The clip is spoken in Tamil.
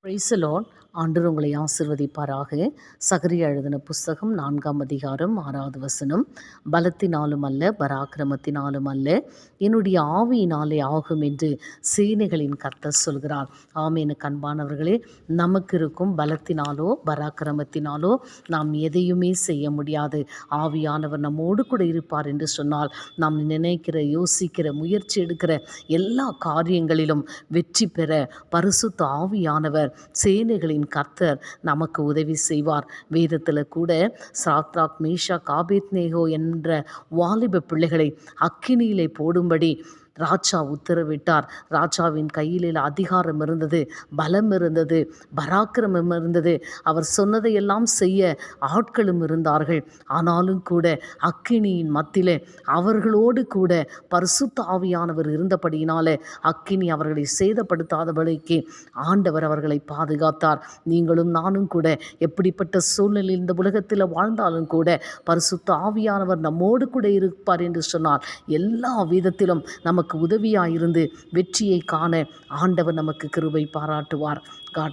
பிரைசலோன் ஆண்டவர் உங்களை ஆசிர்வதிப்பாராக. சகரி எழுதின புஸ்தகம் நான்காம் அதிகாரம் ஆறாவது வசனம். பலத்தினாலும் அல்ல பராக்கிரமத்தினாலும் அல்ல என்னுடைய ஆவியினாலே ஆகும் என்று சேனைகளின் கர்த்தர் சொல்கிறார். ஆமேனு. கண்பானவர்களே நமக்கு இருக்கும் பலத்தினாலோ பராக்கிரமத்தினாலோ நாம் எதையுமே செய்ய முடியாது. ஆவியானவர் நம்மோடு கூட இருப்பார் என்று சொன்னால் நாம் நினைக்கிற யோசிக்கிற முயற்சி எடுக்கிற எல்லா காரியங்களிலும் வெற்றி பெற பரிசுத்த ஆவியானவர் சேனைகளின் கர்த்தர் நமக்கு உதவி செய்வார். வேதத்தில் கூட சாத்ராக் மேஷா காபேத் நேகோ என்ற வாலிப பிள்ளைகளை அக்கினியிலே போடும்படி ராஜா உத்தரவிட்டார். ராஜாவின் கையில் அதிகாரம் இருந்தது பலம் இருந்தது பராக்கிரமம் இருந்தது. அவர் சொன்னதையெல்லாம் செய்ய ஆட்களும் இருந்தார்கள். ஆனாலும் கூட அக்கினியின் மத்தியிலே அவர்களோடு கூட பரிசுத்த ஆவியானவர் இருந்தபடியினாலே அக்கினி அவர்களை சேதப்படுத்தாதபடிக்கு ஆண்டவர் அவர்களை பாதுகாத்தார். நீங்களும் நானும் கூட எப்படிப்பட்ட சூழ்நிலையில் இந்த உலகத்தில் வாழ்ந்தாலும் கூட பரிசுத்த ஆவியானவர் நம்மோடு கூட இருப்பார் என்று சொன்னார். எல்லா விதத்திலும் நமக்கு உதவியாயிருந்து வெற்றியை காண ஆண்டவர் நமக்கு கிருபை பாராட்டுவார். காட்